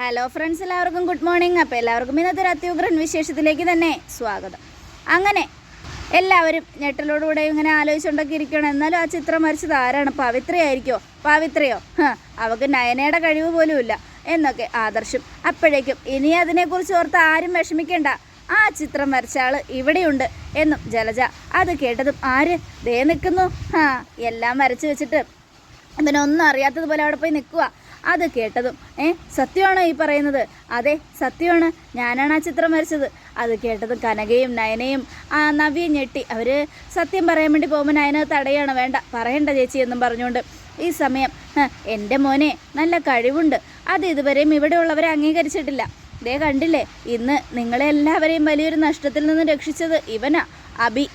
Hello friends എല്ലാവർക്കും good morning അപ്പോൾ എല്ലാവർക്കും ഇന്നത്തെ ഒരു അത്യുഗ്രൻ വിശേഷത്തിലേക്ക് തന്നെ സ്വാഗതം. അങ്ങനെ എല്ലാവരും ഞെട്ടലോടുകൂടെ ഇങ്ങനെ ആലോചിച്ചുകൊണ്ടൊക്കെ ഇരിക്കണം എന്നാലും ആ ചിത്രം വരച്ചത് ആരാണ്? പവിത്രയായിരിക്കോ പവിത്രയോ? അവക്ക് നയനയുടെ കഴിവ് പോലുമില്ല എന്നൊക്കെ ആദർശം. അപ്പോഴേക്കും ഇനി അതിനെക്കുറിച്ച് ഓർത്ത് ആരും വിഷമിക്കേണ്ട. ആ ചിത്രം വരച്ച ആൾ ഇവിടെയുണ്ട് എന്നും ജലജ അത് കേട്ടതും ആര്? ദേ നിൽക്കുന്നു. ആ എല്ലാം വരച്ചു വെച്ചിട്ട്. ഇവനൊന്നും അറിയാത്തതുപോലെ അവിടെ പോയി നിൽക്കുക അത് കേട്ടതും. ഏ സത്യമാണോ ഈ പറയുന്നത്? അതെ സത്യമാണ്. ഞാനാണ് ആ ചിത്രം വരച്ചത്. അത് കേട്ടതും കനകയും നയനയും ആ നവ്യയും ഞെട്ടി. അവർ സത്യം പറയാൻ വേണ്ടി പോകുമ്പോൾ നയന തടയാണ്. വേണ്ട പറയണ്ട ചേച്ചി എന്നും പറഞ്ഞുകൊണ്ട്. ഈ സമയം എന്റെ മോനെ നല്ല കഴിവുണ്ട്. അത് ഇതുവരെയും ഇവിടെയുള്ളവരെ അംഗീകരിച്ചിട്ടില്ല. ദേ കണ്ടില്ലേ ഇന്ന് നിങ്ങളെ എല്ലാവരെയും വലിയൊരു നഷ്ടത്തിൽ നിന്ന് രക്ഷിച്ചത് ഇവനാ അബി.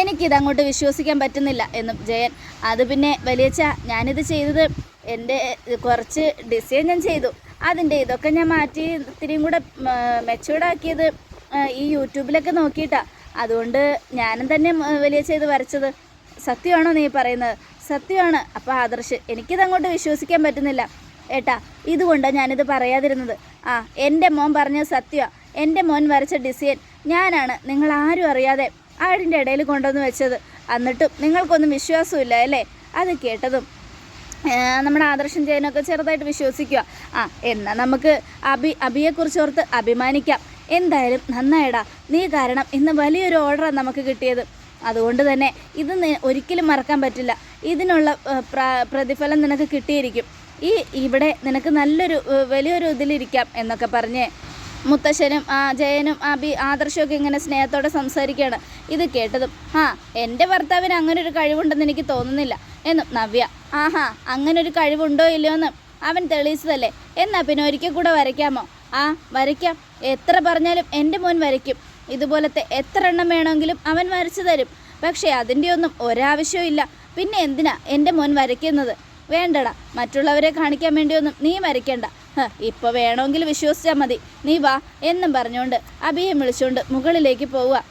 എനിക്കിതങ്ങോട്ട് വിശ്വസിക്കാൻ പറ്റുന്നില്ല എന്നും ജയൻ. അത് പിന്നെ വലിയച്ച ഞാനിത് ചെയ്തത് എന്റെ കുറച്ച് ഡിസൈൻ ഞാൻ ചെയ്തു. അതിന്റെ ഇതൊക്കെ ഞാൻ മാറ്റി ഇത്തിരിയും കൂടെ മെച്ചൂർഡാക്കിയത് ഈ യൂട്യൂബിലൊക്കെ നോക്കിയിട്ടാണ് അതുകൊണ്ട് ഞാനും തന്നെ വലിയ ചെയ്ത് വരച്ചത്. സത്യമാണോ നീ പറയുന്നത്? സത്യമാണ്. അപ്പോൾ ആദർശ് എനിക്കിത് അങ്ങോട്ട് വിശ്വസിക്കാൻ പറ്റുന്നില്ല. ഏട്ടാ ഇതുകൊണ്ടാണ് ഞാനിത് പറയാതിരുന്നത്. ആ എന്റെ മോൻ പറഞ്ഞത് സത്യമാണ് എന്റെ മോൻ വരച്ച ഡിസൈൻ ഞാനാണ് നിങ്ങൾ ആരും അറിയാതെ ആടിന്റെ ഇടയിൽ കൊണ്ടുവന്ന് വെച്ചത്. എന്നിട്ടും നിങ്ങൾക്കൊന്നും വിശ്വാസമില്ല അല്ലേ? അത് കേട്ടതും നമ്മുടെ ആദർശം ചെയ്യാനൊക്കെ ചെറുതായിട്ട് വിശ്വസിക്കുക. ആ എന്നാൽ നമുക്ക് അബി അബിയെക്കുറിച്ച് ഓർത്ത് അഭിമാനിക്കാം. എന്തായാലും നന്നായിടാ നീ കാരണം ഇന്ന് വലിയൊരു ഓർഡറാണ് നമുക്ക് കിട്ടിയത്. അതുകൊണ്ട് തന്നെ ഇത് ഒരിക്കലും മറക്കാൻ പറ്റില്ല. ഇതിനുള്ള പ്രതിഫലം നിനക്ക് കിട്ടിയിരിക്കും. ഈ ഇവിടെ നിനക്ക് നല്ലൊരു വലിയൊരു ഇതിലിരിക്കാം എന്നൊക്കെ പറഞ്ഞ് മുത്തശ്ശനും ആ ജയനും അബി ആദർശമൊക്കെ ഇങ്ങനെ സ്നേഹത്തോടെ സംസാരിക്കുകയാണ്. ഇത് കേട്ടതും ആ എന്റെ ഭർത്താവിന് അങ്ങനെ ഒരു കഴിവുണ്ടെന്ന് എനിക്ക് തോന്നുന്നില്ല. എന്നും നവ്യ ആഹാ അങ്ങനെ ഒരു കഴിവുണ്ടോ ഇല്ലയോ എന്ന് അവൻ തെളിയിച്ചതല്ലേ. എന്നാ പിന്നെ ഒരിക്കൽ കൂടെ വരയ്ക്കാമോ? ആ വരയ്ക്കാം. എത്ര പറഞ്ഞാലും എന്റെ മോൻ വരയ്ക്കും. ഇതുപോലത്തെ എത്ര എണ്ണം വേണമെങ്കിലും അവൻ വരച്ചു തരും. പക്ഷേ അതിന്റെ ഒന്നും ഒരാവശ്യവും ഇല്ല. പിന്നെ എന്തിനാ എന്റെ മോൻ വരയ്ക്കുന്നത്? വേണ്ടടാ മറ്റുള്ളവരെ കാണിക്കാൻ വേണ്ടിയൊന്നും നീ വരയ്ക്കണ്ട. ഇപ്പൊ വേണമെങ്കിൽ വിശ്വസിച്ചാൽ മതി. നീ വാ എന്നും പറഞ്ഞുകൊണ്ട് അഭിയെ വിളിച്ചുകൊണ്ട് മുകളിലേക്ക് പോവുക.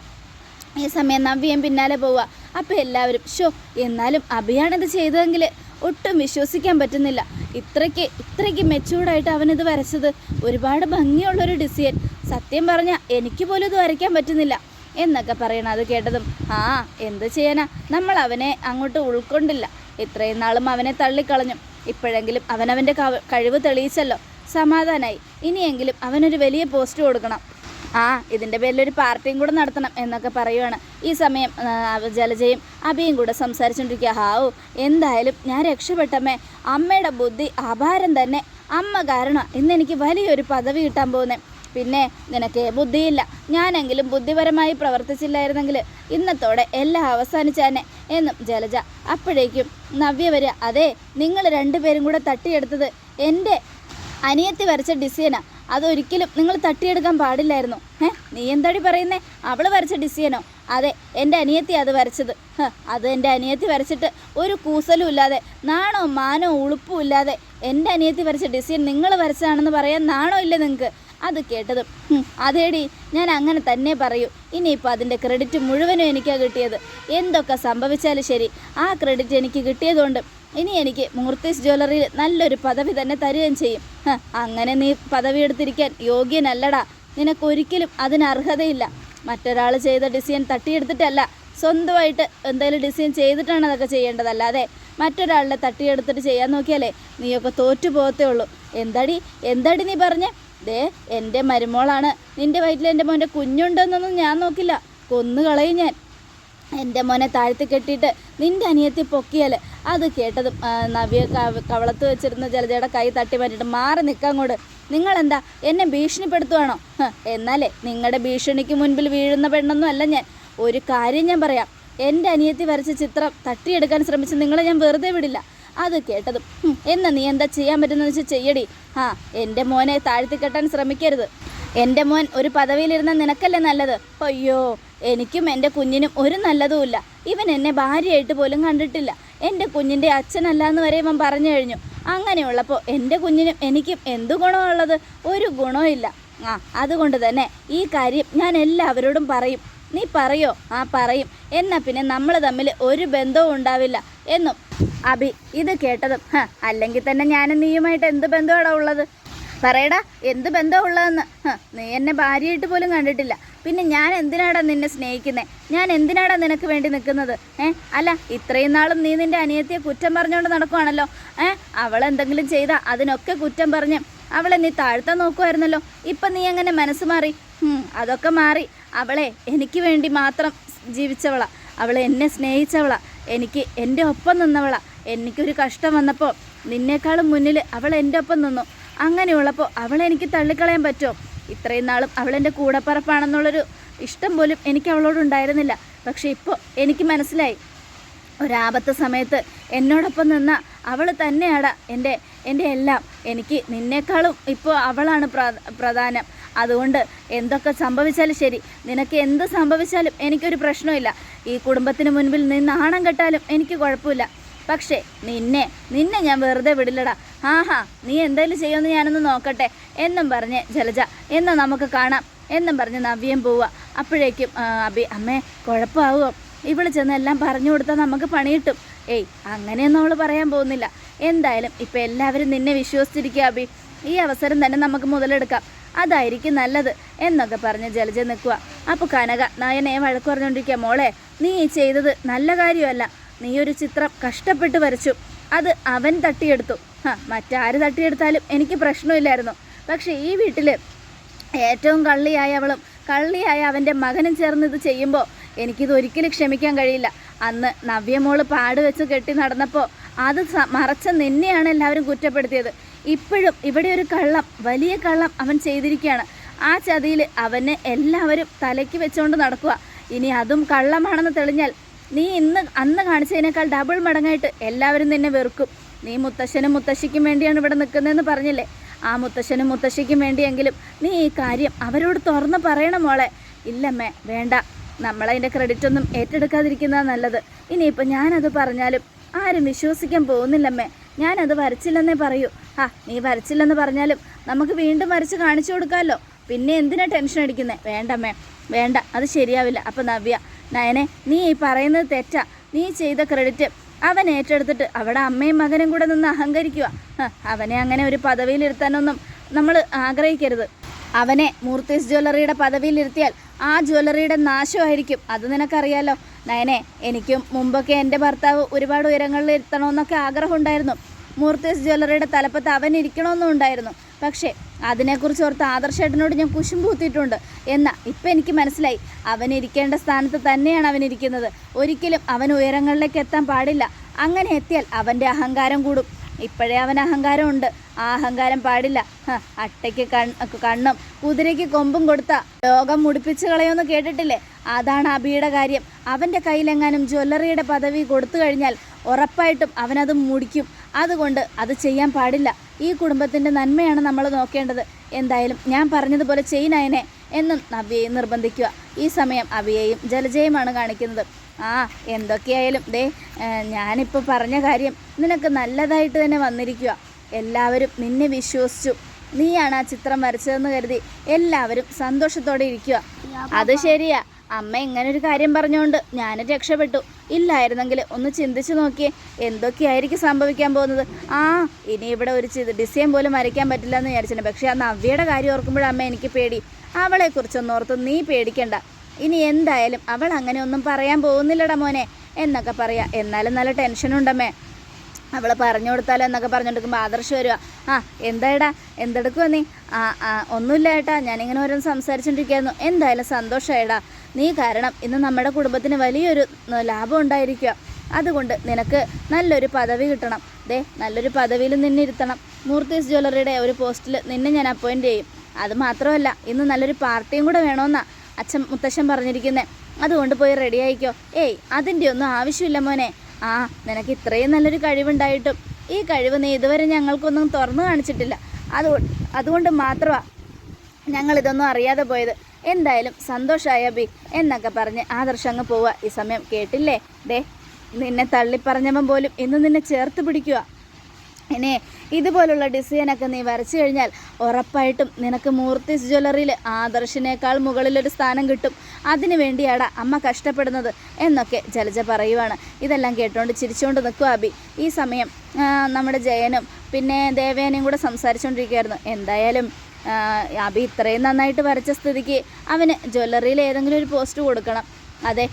ഈ സമയം നവ്യം പിന്നാലെ പോവുക. അപ്പം എല്ലാവരും ഷോ എന്നാലും അഭിയാണിത് ചെയ്തതെങ്കിൽ ഒട്ടും വിശ്വസിക്കാൻ പറ്റുന്നില്ല. ഇത്രയ്ക്ക് ഇത്രയ്ക്ക് മെച്ചൂർഡായിട്ട് അവനിത് വരച്ചത് ഒരുപാട് ഭംഗിയുള്ളൊരു ഡിസൈൻ സത്യം പറഞ്ഞാൽ എനിക്ക് പോലും ഇത് വരയ്ക്കാൻ പറ്റുന്നില്ല എന്നൊക്കെ പറയണം. അത് കേട്ടതും ആ എന്ത് ചെയ്യാനാ? നമ്മൾ അവനെ അങ്ങോട്ട് ഉൾക്കൊണ്ടില്ല. ഇത്രയും നാളും അവനെ തള്ളിക്കളഞ്ഞു. ഇപ്പോഴെങ്കിലും അവനവന്റെ കഴിവ് തെളിയിച്ചല്ലോ. സമാധാനായി. ഇനിയെങ്കിലും അവനൊരു വലിയ പോസ്റ്റ് കൊടുക്കണം. ആ ഇതിന്റെ പേരിൽ ഒരു പാർട്ടിയും കൂടെ നടത്തണം എന്നൊക്കെ പറയുവാണ്. ഈ സമയം ജലജയും അഭിയും കൂടെ സംസാരിച്ചുകൊണ്ടിരിക്കുക ഹാവു എന്തായാലും ഞാൻ രക്ഷപ്പെട്ടമ്മേ അമ്മയുടെ ബുദ്ധി അപാരം തന്നെ. അമ്മ കാരണം ഇന്നെനിക്ക് വലിയൊരു പദവി കിട്ടാൻ പോകുന്നത് പിന്നെ നിനക്ക് ബുദ്ധിയില്ല. ഞാനെങ്കിലും ബുദ്ധിപരമായി പ്രവർത്തിച്ചില്ലായിരുന്നെങ്കിൽ ഇന്നത്തോടെ എല്ലാം അവസാനിച്ചാനെ എന്നും ജലജ അപ്പോഴേക്കും നവ്യ വരിക. അതെ നിങ്ങൾ രണ്ടുപേരും കൂടെ തട്ടിയെടുത്തത് എന്റെ അനിയത്തി വരച്ച ഡിസൈനാ. അതൊരിക്കലും നിങ്ങൾ തട്ടിയെടുക്കാൻ പാടില്ലായിരുന്നു. ഏ നീ എന്താടി പറയുന്നേ? അവൾ വരച്ച ഡിസൈനോ? അതെ എന്റെ അനിയത്തി അത് വരച്ചത്. അത് എന്റെ അനിയത്തി വരച്ചിട്ട് ഒരു കൂസലും ഇല്ലാതെ നാണോ മാനോ ഉളുപ്പും ഇല്ലാതെ എന്റെ അനിയത്തി വരച്ച ഡിസൈൻ നിങ്ങൾ വരച്ചതാണെന്ന് പറയാൻ നാണോ ഇല്ല നിങ്ങൾക്ക് അത് കേട്ടതും അതേടി ഞാൻ അങ്ങനെ തന്നെ പറയൂ. ഇനിയിപ്പോൾ അതിന്റെ ക്രെഡിറ്റ് മുഴുവനും എനിക്കാണ് കിട്ടിയത്. എന്തൊക്കെ സംഭവിച്ചാലും ശരി ആ ക്രെഡിറ്റ് എനിക്ക് കിട്ടിയതുകൊണ്ട് ഇനി എനിക്ക് മൂർത്തീസ് ജ്വല്ലറിയിൽ നല്ലൊരു പദവി തന്നെ തരുകയും ചെയ്യും. അങ്ങനെ നീ പദവി എടുത്തിരിക്കാൻ യോഗ്യനല്ലടാ. നിനക്കൊരിക്കലും അതിന് അർഹതയില്ല. മറ്റൊരാൾ ചെയ്ത ഡിസൈൻ തട്ടിയെടുത്തിട്ടല്ല. സ്വന്തമായിട്ട് എന്തെങ്കിലും ഡിസൈൻ ചെയ്തിട്ടാണ് അതൊക്കെ ചെയ്യേണ്ടതല്ലാതെ മറ്റൊരാളുടെ തട്ടിയെടുത്തിട്ട് ചെയ്യാൻ നോക്കിയാലേ നീയൊക്കെ തോറ്റു പോകത്തേ ഉള്ളൂ. എന്താടി? എന്താടി നീ പറഞ്ഞേ? ദേ എന്റെ മരുമോളാണ്. നിന്റെ വയറ്റിൽ എന്റെ മോന്റെ കുഞ്ഞുണ്ടെന്നൊന്നും ഞാൻ നോക്കില്ല. കൊന്നു കൊന്നുകളയും ഞാൻ. എന്റെ മോനെ താഴ്ത്തി കെട്ടിയിട്ട് നിന്റെ അനിയത്തി പൊക്കിയാൽ അത് കേട്ടതും നവ്യ കവളത്ത് വെച്ചിരുന്ന ജലജയുടെ കൈ തട്ടി മാറ്റിയിട്ട് മാറി നിൽക്കാൻ കൂടെ നിങ്ങളെന്താ എന്നെ ഭീഷണിപ്പെടുത്തുവാണോ? എന്നാലേ നിങ്ങളുടെ ഭീഷണിക്ക് മുൻപിൽ വീഴുന്ന പെണ്ണൊന്നും അല്ല ഞാൻ. ഒരു കാര്യം ഞാൻ പറയാം. എന്റെ അനിയത്തി വരച്ച ചിത്രം തട്ടിയെടുക്കാൻ ശ്രമിച്ച് നിങ്ങളെ ഞാൻ വെറുതെ വിടില്ല. അത് കേട്ടതും "ഹും, എന്നാ നീ എന്താ ചെയ്യാൻ പറ്റുന്നതെന്ന് വെച്ചാൽ ചെയ്യടി. ആ എന്റെ മോനെ താഴ്ത്തി കെട്ടാൻ ശ്രമിക്കരുത്. എന്റെ മോൻ ഒരു പദവിയിലിരുന്ന നിനക്കല്ലേ നല്ലത്? അയ്യോ എനിക്കും എന്റെ കുഞ്ഞിനും ഒരു നല്ലതുമില്ല. ഇവൻ എന്നെ ഭാര്യയായിട്ട് പോലും കണ്ടിട്ടില്ല. എന്റെ കുഞ്ഞിന്റെ അച്ഛനല്ല എന്ന് വരെ ഇവൻ പറഞ്ഞു കഴിഞ്ഞു. അങ്ങനെയുള്ളപ്പോൾ എന്റെ കുഞ്ഞിനും എനിക്കും എന്ത് ഗുണമുള്ളത്? ഒരു ഗുണമില്ല. ആ അതുകൊണ്ട് തന്നെ ഈ കാര്യം ഞാൻ എല്ലാവരോടും പറയും. നീ പറയോ? ആ പറയും. എന്നാൽ പിന്നെ നമ്മൾ തമ്മിൽ ഒരു ബന്ധവും ഉണ്ടാവില്ല എന്നും. അഭി ഇത് കേട്ടതും അല്ലെങ്കിൽ തന്നെ ഞാനും നീയുമായിട്ട് എന്ത് ബന്ധമാണോ ഉള്ളത്? പറയടാ എന്ത് ബന്ധമുള്ളതെന്ന്? നീ എന്നെ ഭാര്യയായിട്ട് പോലും കണ്ടിട്ടില്ല. പിന്നെ ഞാൻ എന്തിനാടാ നിന്നെ സ്നേഹിക്കുന്നത് ഞാൻ എന്തിനാടാ നിനക്ക് വേണ്ടി നിൽക്കുന്നത്? ഏ അല്ല ഇത്രയും നാളും നീ നിന്റെ അനിയത്തിയെ കുറ്റം പറഞ്ഞുകൊണ്ട് നടക്കുവാണല്ലോ. ഏ അവൾ എന്തെങ്കിലും ചെയ്താൽ അതിനൊക്കെ കുറ്റം പറഞ്ഞ് അവളെ നീ താഴ്ത്താൻ നോക്കുമായിരുന്നല്ലോ ഇപ്പം നീ എങ്ങനെ മനസ്സ് മാറി? അതൊക്കെ മാറി. അവളെ എനിക്ക് വേണ്ടി മാത്രം ജീവിച്ചവളാ. അവളെ എന്നെ സ്നേഹിച്ചവളാ. എനിക്ക് എന്റെ ഒപ്പം നിന്നവളാ. എനിക്കൊരു കഷ്ടം വന്നപ്പോൾ നിന്നേക്കാളും മുന്നിൽ അവൾ എന്റെ ഒപ്പം നിന്നു. അങ്ങനെയുള്ളപ്പോൾ അവളെ എനിക്ക് തള്ളിക്കളയാൻ പറ്റുമോ? ഇത്രയും നാളും അവളെന്റെ കൂടപ്പറപ്പാണെന്നുള്ളൊരു ഇഷ്ടം പോലും എനിക്ക് അവളോടുണ്ടായിരുന്നില്ല പക്ഷേ ഇപ്പോൾ എനിക്ക് മനസ്സിലായി. ഒരാപത്ത് സമയത്ത് എന്നോടൊപ്പം നിന്ന അവൾ തന്നെയാണ് എന്റെ എന്റെ എല്ലാം. എനിക്ക് നിന്നേക്കാളും ഇപ്പോൾ അവളാണ് പ്രധാനം. അതുകൊണ്ട് എന്തൊക്കെ സംഭവിച്ചാലും ശരി. നിനക്ക് എന്ത് സംഭവിച്ചാലും എനിക്കൊരു പ്രശ്നമില്ല. ഈ കുടുംബത്തിന് മുൻപിൽ നിന്ന് നാണം കെട്ടാലും എനിക്ക് കുഴപ്പമില്ല. പക്ഷേ നിന്നെ നിന്നെ ഞാൻ വെറുതെ വിടില്ലടാ. ആഹാ നീ എന്തായാലും ചെയ്യുമെന്ന് ഞാനൊന്ന് നോക്കട്ടെ. എന്നും പറഞ്ഞ് ജലജ എന്നാ നമുക്ക് കാണാം. എന്നും പറഞ്ഞ് നവ്യം പോവുക. അപ്പോഴേക്കും അബി അമ്മേ കുഴപ്പമാവുമോ? ഇവിടെ ചെന്ന് എല്ലാം പറഞ്ഞു കൊടുത്താൽ നമുക്ക് പണി കിട്ടും ഏയ് അങ്ങനെയൊന്നും അവൾ പറയാൻ പോകുന്നില്ല. എന്തായാലും ഇപ്പം എല്ലാവരും നിന്നെ വിശ്വസിച്ചിരിക്കുക അബി. ഈ അവസരം തന്നെ നമുക്ക് മുതലെടുക്കാം. അതായിരിക്കും നല്ലത് എന്നൊക്കെ പറഞ്ഞ് ജലജ നിൽക്കുക അപ്പോൾ കനക നയനെ വഴക്ക് പറഞ്ഞുകൊണ്ടിരിക്കുക മോളെ. നീ ചെയ്തത് നല്ല കാര്യമല്ല. നീ ഒരു ചിത്രം കഷ്ടപ്പെട്ട് വരച്ചു. അത് അവൻ തട്ടിയെടുത്തു. മറ്റാര് തട്ടിയെടുത്താലും എനിക്ക് പ്രശ്നമില്ലായിരുന്നു. പക്ഷേ ഈ വീട്ടിൽ ഏറ്റവും കള്ളിയായ അവളും കള്ളിയായ അവന്റെ മകനും ചേർന്ന് ഇത് ചെയ്യുമ്പോൾ എനിക്കിത് ഒരിക്കലും ക്ഷമിക്കാൻ കഴിയില്ല. അന്ന് നവ്യമോൾ പാട് വെച്ച് കെട്ടി നടന്നപ്പോൾ അത് മറച്ച നിന്നെയാണ് എല്ലാവരും കുറ്റപ്പെടുത്തിയത്. ഇപ്പോഴും ഇവിടെ ഒരു കള്ളം വലിയ കള്ളം അവൻ ചെയ്തിരിക്കുകയാണ്. ആ ചതിയിൽ അവനെ എല്ലാവരും തലയ്ക്ക് വെച്ചുകൊണ്ട് നടക്കുക ഇനി അതും കള്ളമാണെന്ന് തെളിഞ്ഞാൽ നീ ഇന്ന് അന്ന് കാണിച്ചതിനേക്കാൾ ഡബിൾ മടങ്ങായിട്ട് എല്ലാവരും നിന്നെ വെറുക്കും. നീ മുത്തശ്ശനും മുത്തശ്ശിക്കും വേണ്ടിയാണ് ഇവിടെ നിൽക്കുന്നതെന്ന് പറഞ്ഞില്ലേ? ആ മുത്തശ്ശനും മുത്തശ്ശിക്കും വേണ്ടിയെങ്കിലും നീ ഈ കാര്യം അവരോട് തുറന്ന് പറയണം മോളെ. ഇല്ലമ്മേ വേണ്ട. നമ്മളതിന്റെ ക്രെഡിറ്റ് ഒന്നും ഏറ്റെടുക്കാതിരിക്കുന്നതാണ് നല്ലത്. ഇനിയിപ്പോൾ ഞാനത് പറഞ്ഞാലും ആരും വിശ്വസിക്കാൻ പോകുന്നില്ലമ്മേ. ഞാനത് വരച്ചില്ലെന്നേ പറയൂ. ആ നീ വരച്ചില്ലെന്ന് പറഞ്ഞാലും നമുക്ക് വീണ്ടും വരച്ച് കാണിച്ചു കൊടുക്കാമല്ലോ പിന്നെ എന്തിനാ ടെൻഷൻ അടിക്കുന്നത് വേണ്ടമ്മേ വേണ്ട. അത് ശരിയാവില്ല. അപ്പം നവ്യ നയനെ നീ ഈ പറയുന്നത് തെറ്റാ. നീ ചെയ്ത ക്രെഡിറ്റ് അവൻ ഏറ്റെടുത്തിട്ട് അവിടെ അമ്മയും മകനും കൂടെ നിന്ന് അഹങ്കരിക്കുക. അവനെ അങ്ങനെ ഒരു പദവിയിലിരുത്താനൊന്നും നമ്മൾ ആഗ്രഹിക്കരുത്. അവനെ മൂർത്തീസ് ജ്വല്ലറിയുടെ പദവിയിലിരുത്തിയാൽ ആ ജ്വല്ലറിയുടെ നാശമായിരിക്കും. അത് നിനക്കറിയാലോ? നയനെ എനിക്കും മുമ്പൊക്കെ എന്റെ ഭർത്താവ് ഒരുപാട് ഉയരങ്ങളിൽ ഇരുത്തണമെന്നൊക്കെ ആഗ്രഹമുണ്ടായിരുന്നു. മൂർത്തീസ് ജ്വല്ലറിയുടെ തലപ്പത്ത് അവൻ ഇരിക്കണമെന്നും ഉണ്ടായിരുന്നു. പക്ഷേ അതിനെക്കുറിച്ച് ഓർത്ത് ആദർശേട്ടനോട് ഞാൻ കുശും പൂത്തിയിട്ടുണ്ട് എന്നാ ഇപ്പം എനിക്ക് മനസ്സിലായി. അവൻ ഇരിക്കേണ്ട സ്ഥാനത്ത് തന്നെയാണ് അവൻ ഇരിക്കുന്നത് ഒരിക്കലും അവൻ ഉയരങ്ങളിലേക്ക് എത്താൻ പാടില്ല. അങ്ങനെ എത്തിയാൽ അവന്റെ അഹങ്കാരം കൂടും. ഇപ്പോഴേ അവൻ അഹങ്കാരമുണ്ട്. ആ അഹങ്കാരം പാടില്ല. അട്ടയ്ക്ക് കണ്ണും കുതിരയ്ക്ക് കൊമ്പും കൊടുത്ത ലോകം മുടിപ്പിച്ചു കളയുമെന്ന് കേട്ടിട്ടില്ലേ? അതാണ് അബിയുടെ കാര്യം. അവന്റെ കയ്യിലെങ്ങാനും ജ്വല്ലറിയുടെ പദവി കൊടുത്തു കഴിഞ്ഞാൽ ഉറപ്പായിട്ടും അവനത് മുടിക്കും. അതുകൊണ്ട് അത് ചെയ്യാൻ പാടില്ല. ഈ കുടുംബത്തിന്റെ നന്മയാണ് നമ്മൾ നോക്കേണ്ടത്. എന്തായാലും ഞാൻ പറഞ്ഞതുപോലെ ചെയ്യുന്നതിനെ എന്നും നവ്യയെ നിർബന്ധിക്കുക. ഈ സമയം അവിയെയും ജലജയുമാണ് കാണിക്കുന്നത്. ആ എന്തൊക്കെയായാലും ദേ ഞാനിപ്പോൾ പറഞ്ഞ കാര്യം നിനക്ക് നല്ലതായിട്ട് തന്നെ വന്നിരിക്കുക. എല്ലാവരും നിന്നെ വിശ്വസിച്ചു. നീയാണ് ആ ചിത്രം വരച്ചതെന്ന് കരുതി എല്ലാവരും സന്തോഷത്തോടെ ഇരിക്കുക. അത് ശരിയാ. അമ്മ ഇങ്ങനൊരു കാര്യം പറഞ്ഞുകൊണ്ട് ഞാനും രക്ഷപ്പെട്ടു. ഇല്ലായിരുന്നെങ്കിൽ ഒന്ന് ചിന്തിച്ചു നോക്കിയേ എന്തൊക്കെയായിരിക്കും സംഭവിക്കാൻ പോകുന്നത്. ആ ഇനി ഇവിടെ ഒരു ഡിസൈൻ പോലും വരയ്ക്കാൻ പറ്റില്ല എന്ന് വിചാരിച്ചിട്ടുണ്ട്. പക്ഷേ ആ നവ്യയുടെ കാര്യം ഓർക്കുമ്പോഴമ്മ എനിക്ക് പേടി. അവളെക്കുറിച്ചൊന്നും ഓർത്ത് നീ പേടിക്കണ്ട. ഇനി എന്തായാലും അവൾ അങ്ങനെ ഒന്നും പറയാൻ പോകുന്നില്ലടാ മോനെ എന്നൊക്കെ പറയാ. എന്നാലും നല്ല ടെൻഷനുണ്ടമ്മേ അവൾ പറഞ്ഞു കൊടുത്താലോ എന്നൊക്കെ പറഞ്ഞു കൊടുക്കുമ്പോൾ ആദർശം വരിക ആ എന്തായടാ? എന്തെടുക്കുവാ നീ? ആ ആ ഒന്നുമില്ല ഏട്ടാ. ഞാനിങ്ങനെ ഓരോന്ന് സംസാരിച്ചുകൊണ്ടിരിക്കുകയായിരുന്നു എന്തായാലും സന്തോഷമായിടാ നീ കാരണം ഇന്ന് നമ്മുടെ കുടുംബത്തിന് വലിയൊരു ലാഭം ഉണ്ടായിരിക്കുക. അതുകൊണ്ട് നിനക്ക് നല്ലൊരു പദവി കിട്ടണം. ദേ നല്ലൊരു പദവിയിൽ നിന്നെ ഇരുത്തണം. മൂർത്തീസ് ജ്വല്ലറിയുടെ ഒരു പോസ്റ്റിൽ നിന്നെ ഞാൻ അപ്പോയിന്റ് ചെയ്യും. അത് മാത്രമല്ല ഇന്ന് നല്ലൊരു പാർട്ടിയും കൂടെ വേണമെന്നാ അച്ഛൻ മുത്തശ്ശൻ പറഞ്ഞിരിക്കുന്നത് അതുകൊണ്ട് പോയി റെഡി ആയിക്കോ. ഏയ് അതിന്റെ ഒന്നും ആവശ്യമില്ല മോനെ. ആ നിനക്ക് ഇത്രയും നല്ലൊരു കഴിവുണ്ടായിട്ടും ഈ കഴിവ് നീ ഇതുവരെ ഞങ്ങൾക്കൊന്നും തുറന്നു കാണിച്ചിട്ടില്ല. അതുകൊണ്ട് അതുകൊണ്ട് മാത്രമാണ് ഞങ്ങളിതൊന്നും അറിയാതെ പോയത്. എന്തായാലും സന്തോഷമായ ബി? എന്നൊക്കെ പറഞ്ഞ് ആദർശ് അങ്ങ് പോവുക ഈ സമയം കേട്ടില്ലേ? ദേ നിന്നെ തള്ളിപ്പറഞ്ഞവൻ പോലും ഇന്ന് നിന്നെ ചേർത്ത് പിടിക്കുക ഇനി ഇതുപോലുള്ള ഡിസൈനൊക്കെ നീ വരച്ചു കഴിഞ്ഞാൽ ഉറപ്പായിട്ടും നിനക്ക് മൂർത്തിസ് ജ്വല്ലറിയിൽ ആദർശിനേക്കാൾ മുകളിലൊരു സ്ഥാനം കിട്ടും. അതിനു വേണ്ടിയാടാ അമ്മ കഷ്ടപ്പെടുന്നത് എന്നൊക്കെ ജലജ പറയുവാണ്. ഇതെല്ലാം കേട്ടുകൊണ്ട് ചിരിച്ചുകൊണ്ട് നിൽക്കുക അബി ഈ സമയം നമ്മുടെ ജയനും പിന്നെ ദേവേനയും കൂടെ സംസാരിച്ചുകൊണ്ടിരിക്കുകയായിരുന്നു എന്തായാലും അബി ഇത്രയും നന്നായിട്ട് വരച്ച സ്ഥിതിക്ക് അവന് ജ്വല്ലറിയിൽ ഏതെങ്കിലും ഒരു പോസ്റ്റ് കൊടുക്കണം. അതെ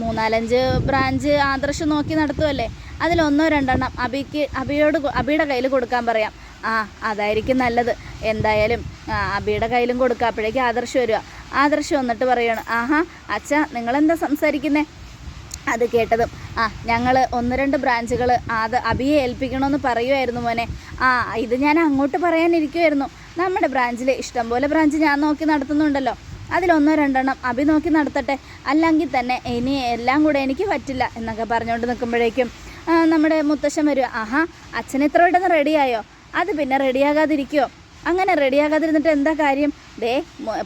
മൂന്നാലഞ്ച് ബ്രാഞ്ച് ആദർശം നോക്കി നടത്തുമല്ലേ അതിലൊന്നോ രണ്ടെണ്ണം അബിക്ക് അബിയോട് അബിയുടെ കയ്യിൽ കൊടുക്കാൻ പറയാം. ആ അതായിരിക്കും നല്ലത്. എന്തായാലും അബിയുടെ കയ്യിലും കൊടുക്കുക അപ്പോഴേക്കും ആദർശം വരിക. ആദർശം വന്നിട്ട് പറയണം ആഹാ അച്ഛ നിങ്ങളെന്താ സംസാരിക്കുന്നേ? അത് കേട്ടതും ആ ഞങ്ങൾ ഒന്ന് രണ്ട് ബ്രാഞ്ചുകൾ അത് അബിയെ ഏൽപ്പിക്കണമെന്ന് പറയുമായിരുന്നു മോനെ. ആ ഇത് ഞാൻ അങ്ങോട്ട് പറയാനിരിക്കുമായിരുന്നു നമ്മുടെ ബ്രാഞ്ചിൽ ഇഷ്ടംപോലെ ബ്രാഞ്ച് ഞാൻ നോക്കി നടത്തുന്നുണ്ടല്ലോ. അതിലൊന്നോ രണ്ടെണ്ണം അഭി നോക്കി നടത്തട്ടെ. അല്ലെങ്കിൽ തന്നെ ഇനി എല്ലാം കൂടെ എനിക്ക് പറ്റില്ല എന്നൊക്കെ പറഞ്ഞുകൊണ്ട് നിൽക്കുമ്പോഴേക്കും നമ്മുടെ മുത്തശ്ശൻ വരിക. ആഹാ അച്ഛൻ ഇത്ര പെട്ടെന്ന് റെഡിയായോ അത് പിന്നെ റെഡിയാകാതിരിക്കുമോ അങ്ങനെ റെഡിയാകാതിരുന്നിട്ട് എന്താ കാര്യം? ദേ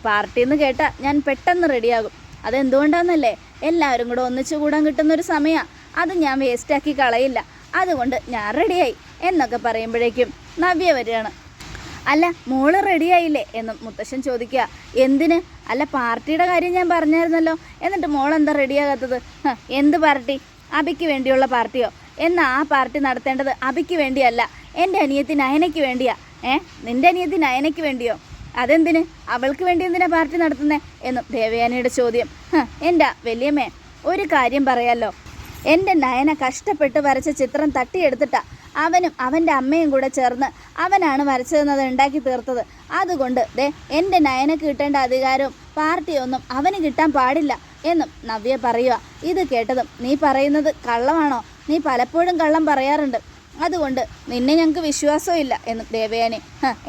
പാർട്ടിന്ന് കേട്ടാൽ ഞാൻ പെട്ടെന്ന് റെഡിയാകും അതെന്തുകൊണ്ടാണെന്നല്ലേ എല്ലാവരും കൂടെ ഒന്നിച്ചു കൂടാൻ കിട്ടുന്നൊരു സമയമാണ് അത് ഞാൻ വേസ്റ്റാക്കി കളയില്ല. അതുകൊണ്ട് ഞാൻ റെഡിയായി എന്നൊക്കെ പറയുമ്പോഴേക്കും നവ്യ വരികയാണ്. അല്ല മോൾ റെഡിയായില്ലേ എന്ന് മുത്തശ്ശൻ ചോദിക്കുക. എന്തിന്? അല്ല പാർട്ടിയുടെ കാര്യം ഞാൻ പറഞ്ഞായിരുന്നല്ലോ. എന്നിട്ട് മോൾ എന്താ റെഡിയാകാത്തത് എന്ത് പാർട്ടി? അബിക്ക് വേണ്ടിയുള്ള പാർട്ടിയോ? എന്നാൽ ആ പാർട്ടി നടത്തേണ്ടത് അബിക്ക് വേണ്ടിയല്ല എന്റെ അനിയത്തി നയനയ്ക്ക് വേണ്ടിയാ. ഏ നിന്റെ അനിയത്തി നയനയ്ക്ക് വേണ്ടിയോ? അതെന്തിന്? അവൾക്ക് വേണ്ടി എന്തിനാ പാർട്ടി നടത്തുന്നേ? എന്നും ദേവയാനിയുടെ ചോദ്യം. എന്റെ വലിയമ്മേ ഒരു കാര്യം പറയാലോ. എന്റെ നയന കഷ്ടപ്പെട്ട് വരച്ച ചിത്രം തട്ടിയെടുത്തിട്ടാ അവനും അവന്റെ അമ്മയും കൂടെ ചേർന്ന് അവനാണ് വരച്ചതെന്നത് ഉണ്ടാക്കി തീർത്തത്. അതുകൊണ്ട് ദേ എന്റെ നയനക്ക് കിട്ടേണ്ട അധികാരവും പാർട്ടിയൊന്നും അവന് കിട്ടാൻ പാടില്ല എന്നും നവ്യ പറയുക ഇത് കേട്ടതും നീ പറയുന്നത് കള്ളമാണോ? നീ പലപ്പോഴും കള്ളം പറയാറുണ്ട്. അതുകൊണ്ട് നിന്നെ ഞങ്ങൾക്ക് വിശ്വാസമില്ല എന്ന് ദേവയാനി.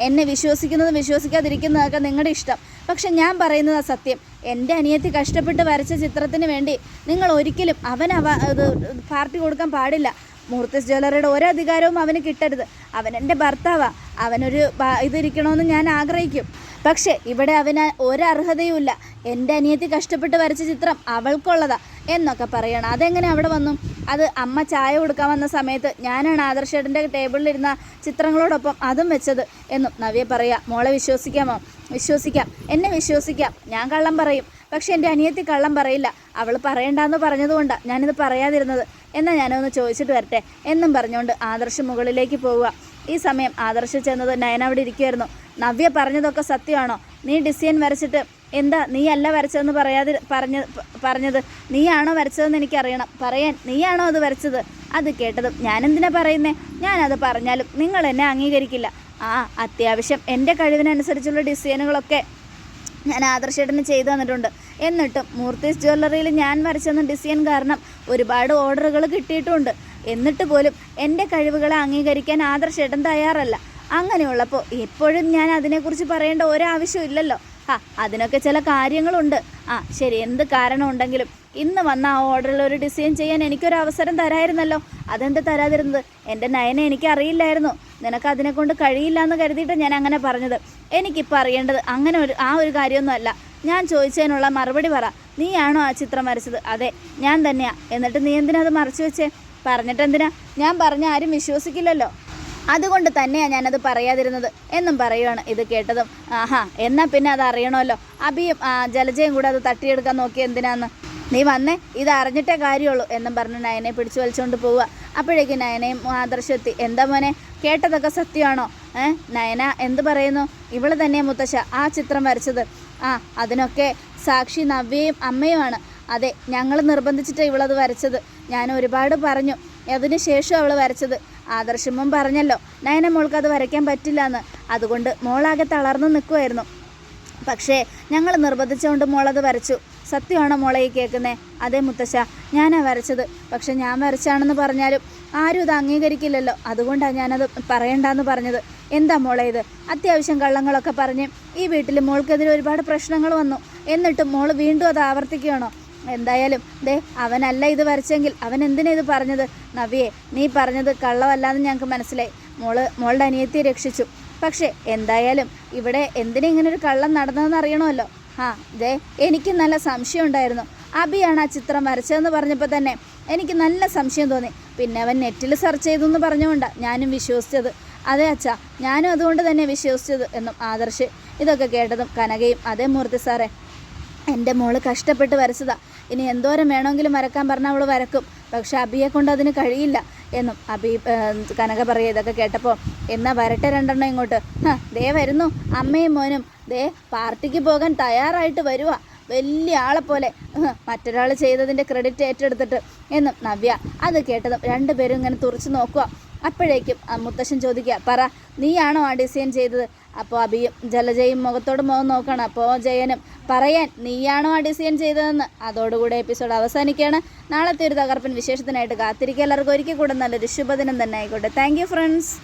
എന്നെ വിശ്വസിക്കുന്നതും വിശ്വസിക്കാതിരിക്കുന്നതൊക്കെ നിങ്ങളുടെ ഇഷ്ടം. പക്ഷെ ഞാൻ പറയുന്നത് സത്യം. എന്റെ അനിയത്തി കഷ്ടപ്പെട്ട് വരച്ച ചിത്രത്തിന് വേണ്ടി നിങ്ങൾ ഒരിക്കലും അവൻ അവ ഇത് പാർട്ടി കൊടുക്കാൻ പാടില്ല. മൂർത്തിസ് ജ്വല്ലറിയുടെ അധികാരവും അവന് കിട്ടരുത്. അവൻ എന്റെ ഭർത്താവാ. അവനൊരു ഇതിരിക്കണമെന്ന് ഞാൻ ആഗ്രഹിക്കും. പക്ഷേ ഇവിടെ അവന് ഒരർഹതയുമില്ല. എന്റെ അനിയത്തി കഷ്ടപ്പെട്ട് വരച്ച ചിത്രം അവൾക്കുള്ളതാ എന്നൊക്കെ പറയണം. അതെങ്ങനെ അവിടെ വന്നു? അത് അമ്മ ചായ കൊടുക്കാൻ വന്ന സമയത്ത് ഞാനാണ് ആദർശേട്ടന്റെ ടേബിളിലിരുന്ന ചിത്രങ്ങളോടൊപ്പം അതും വെച്ചത് എന്നും നവ്യ പറയാം. മോളെ വിശ്വസിക്കാമോ? വിശ്വസിക്കാം. എന്നെ വിശ്വസിക്കാം. ഞാൻ കള്ളം പറയും. പക്ഷെ എന്റെ അനിയത്തി കള്ളം പറയില്ല. അവൾ പറയണ്ടെന്ന് പറഞ്ഞതുകൊണ്ടാണ് ഞാനിത് പറയാതിരുന്നത്. എന്നാൽ ഞാനൊന്ന് ചോദിച്ചിട്ട് വരട്ടെ. എന്നും പറഞ്ഞുകൊണ്ട് ആദർശ് മുകളിലേക്ക് പോവുക. ഈ സമയം ആദർശ് ചെന്നത് നയന അവിടെ ഇരിക്കുമായിരുന്നു നവ്യ പറഞ്ഞതൊക്കെ സത്യമാണോ? നീ ഡിസൈൻ വരച്ചിട്ട് എന്താ നീ അല്ല വരച്ചതെന്ന് പറയാതി പറഞ്ഞ പറഞ്ഞത്? നീയാണോ വരച്ചതെന്ന് എനിക്കറിയണം. പറയാൻ നീയാണോ അത് വരച്ചത്? അത് കേട്ടതും ഞാനെന്തിനാ പറയുന്നേ? ഞാനത് പറഞ്ഞാലും നിങ്ങൾ എന്നെ അംഗീകരിക്കില്ല. ആ അത്യാവശ്യം എന്റെ കഴിവിനനുസരിച്ചുള്ള ഡിസൈനുകളൊക്കെ ഞാൻ ആദർശേട്ടന് ചെയ്തു തന്നിട്ടുണ്ട്. എന്നിട്ടും മൂർത്തീസ് ജ്വല്ലറിയിൽ ഞാൻ വരച്ചെന്ന ഡിസൈൻ കാരണം ഒരുപാട് ഓർഡറുകൾ കിട്ടിയിട്ടുണ്ട്. എന്നിട്ട് പോലും എന്റെ കഴിവുകളെ അംഗീകരിക്കാൻ ആദർശേട്ടൻ തയ്യാറല്ല. അങ്ങനെയുള്ളപ്പോൾ എപ്പോഴും ഞാൻ അതിനെക്കുറിച്ച് പറയേണ്ട ഒരാവശ്യമില്ലല്ലോ ആ അതിനൊക്കെ ചില കാര്യങ്ങളുണ്ട്. ആ ശരി എന്ത് കാരണം ഉണ്ടെങ്കിലും ഇന്ന് വന്ന ആ ഓർഡറിൽ ഒരു ഡിസൈൻ ചെയ്യാൻ എനിക്കൊരു അവസരം തരായിരുന്നല്ലോ. അതെന്ത് തരാതിരുന്നത്? എന്റെ നയനെ എനിക്ക് അറിയില്ലായിരുന്നു നിനക്ക് അതിനെക്കൊണ്ട് കഴിയില്ല എന്ന് കരുതിയിട്ട് ഞാൻ അങ്ങനെ പറഞ്ഞത്. എനിക്കിപ്പോൾ അറിയേണ്ടത് അങ്ങനെ ഒരു ആ ഒരു കാര്യമൊന്നുമല്ല. ഞാൻ ചോദിച്ചതിനുള്ള മറുപടി പറ. നീയാണോ ആ ചിത്രം വരച്ചത്? അതെ ഞാൻ തന്നെയാ. എന്നിട്ട് നീ എന്തിനാ അത് മറച്ചു വെച്ചേ? പറഞ്ഞിട്ട് എന്തിനാ ഞാൻ പറഞ്ഞ ആരും വിശ്വസിക്കില്ലല്ലോ. അതുകൊണ്ട് തന്നെയാണ് ഞാനത് പറയാതിരുന്നത്. എന്നും പറയുവാണ് ഇത് കേട്ടതും. ആഹാ എന്നാൽ പിന്നെ അത് അറിയണമല്ലോ. അബിയും ജലജയും കൂടെ അത് തട്ടിയെടുക്കാൻ നോക്കി എന്തിനാന്ന്? നീ വന്നേ ഇത് അറിഞ്ഞിട്ടേ കാര്യമുള്ളൂ എന്നും പറഞ്ഞ് നയനെ പിടിച്ചു വലിച്ചുകൊണ്ട് പോവുക. അപ്പോഴേക്കും നയനയും ആദർശത്തി എന്താ മോനെ കേട്ടതൊക്കെ സത്യമാണോ? ഏഹ് നയന എന്ത് പറയുന്നു? ഇവൾ തന്നെ മുത്തശ്ശ ആ ചിത്രം വരച്ചത്. ആ അതിനൊക്കെ സാക്ഷി നവ്യയും അമ്മയുമാണ്. അതെ ഞങ്ങൾ നിർബന്ധിച്ചിട്ട് ഇവളത് വരച്ചത്. ഞാൻ ഒരുപാട് പറഞ്ഞു. അതിന് ശേഷം അവൾ വരച്ചത്. ആദർശമും പറഞ്ഞല്ലോ നയന മോൾക്ക് അത് വരയ്ക്കാൻ പറ്റില്ല എന്ന് അതുകൊണ്ട് മോളാകെ തളർന്നു നിൽക്കുമായിരുന്നു പക്ഷേ ഞങ്ങൾ നിർബന്ധിച്ചുകൊണ്ട് മോളത് വരച്ചു. സത്യമാണോ മോളെ ഈ കേൾക്കുന്നേ? അതേ മുത്തശ്ശ ഞാനാ വരച്ചത്. പക്ഷെ ഞാൻ വരച്ചാണെന്ന് പറഞ്ഞാലും ആരും ഇത് അംഗീകരിക്കില്ലല്ലോ. അതുകൊണ്ടാണ് ഞാനത് പറയണ്ടെന്ന് പറഞ്ഞത്. എന്താ മോളെ ഇത്? അത്യാവശ്യം കള്ളങ്ങളൊക്കെ പറഞ്ഞ് ഈ വീട്ടിൽ മോൾക്കെതിരെ ഒരുപാട് പ്രശ്നങ്ങൾ വന്നു. എന്നിട്ടും മോൾ വീണ്ടും അത് ആവർത്തിക്കുകയാണോ? എന്തായാലും ദേ അവനല്ല ഇത് വരച്ചെങ്കിൽ അവൻ എന്തിനാ ഇത് പറഞ്ഞത്? നവിയെ നീ പറഞ്ഞത് കള്ളമല്ലാന്ന് ഞങ്ങൾക്ക് മനസ്സിലായി. മോൾ മോളുടെ അനിയത്തിയെ രക്ഷിച്ചു. പക്ഷേ എന്തായാലും ഇവിടെ എന്തിനാ ഇങ്ങനെ ഒരു കള്ളം നടന്നതെന്ന് അറിയണമല്ലോ. ആ ദേ എനിക്ക് നല്ല സംശയം ഉണ്ടായിരുന്നു. അബിയാണ് ആ ചിത്രം വരച്ചതെന്ന് പറഞ്ഞപ്പോൾ തന്നെ എനിക്ക് നല്ല സംശയം തോന്നി. പിന്നെ അവൻ നെറ്റിൽ സെർച്ച് ചെയ്തു എന്ന് പറഞ്ഞുകൊണ്ടാണ് ഞാനും വിശ്വസിച്ചത്. അതെ അച്ഛാ ഞാനും അതുകൊണ്ട് തന്നെ വിശ്വസിച്ചത് എന്നും ആദർശ് ഇതൊക്കെ കേട്ടതും കനകയും അതേ മൂർത്തി സാറേ എന്റെ മോൾ കഷ്ടപ്പെട്ട് വരച്ചതാ. ഇനി എന്തോരം വേണമെങ്കിലും വരക്കാൻ പറഞ്ഞാൽ അവൾ വരക്കും. പക്ഷെ അബിയെ കൊണ്ട് അതിന് കഴിയില്ല. എന്നും ഏഹ്, കനക പറയുക ഇതൊക്കെ കേട്ടപ്പോൾ എന്നാ വരട്ടെ രണ്ടെണ്ണം ഇങ്ങോട്ട്. ദേ വരുന്നു. അമ്മയും മോനും ദേ പാർട്ടിക്ക് പോകാൻ തയ്യാറായിട്ട് വരുക വലിയ ആളെ പോലെ. മറ്റൊരാൾ ചെയ്തതിന്റെ ക്രെഡിറ്റ് ഏറ്റെടുത്തിട്ട്. എന്നും നവ്യ അത് കേട്ടതും രണ്ടുപേരും ഇങ്ങനെ തുറച്ചു നോക്കുക. അപ്പോഴേക്കും മുത്തശ്ശൻ ചോദിക്കുക പറ നീയാണോ ആ ഡിസൈൻ ചെയ്തത്? അപ്പോൾ അഭിയും ജലജയും മുഖത്തോട് മുഖം നോക്കണം. അപ്പോൾ ജയനും പറയാൻ നീയാണോ ആ ഡിസൈൻ ചെയ്തതെന്ന്. അതോടുകൂടെ എപ്പിസോഡ് അവസാനിക്കുകയാണ്. നാളത്തെ ഒരു തകർപ്പൻ വിശേഷത്തിനായിട്ട് കാത്തിരിക്കുക. എല്ലാവർക്കും ഒരിക്കൽ കൂടെ നല്ലൊരു ശുഭദിനം തന്നെ ആയിക്കോട്ടെ. Thank friends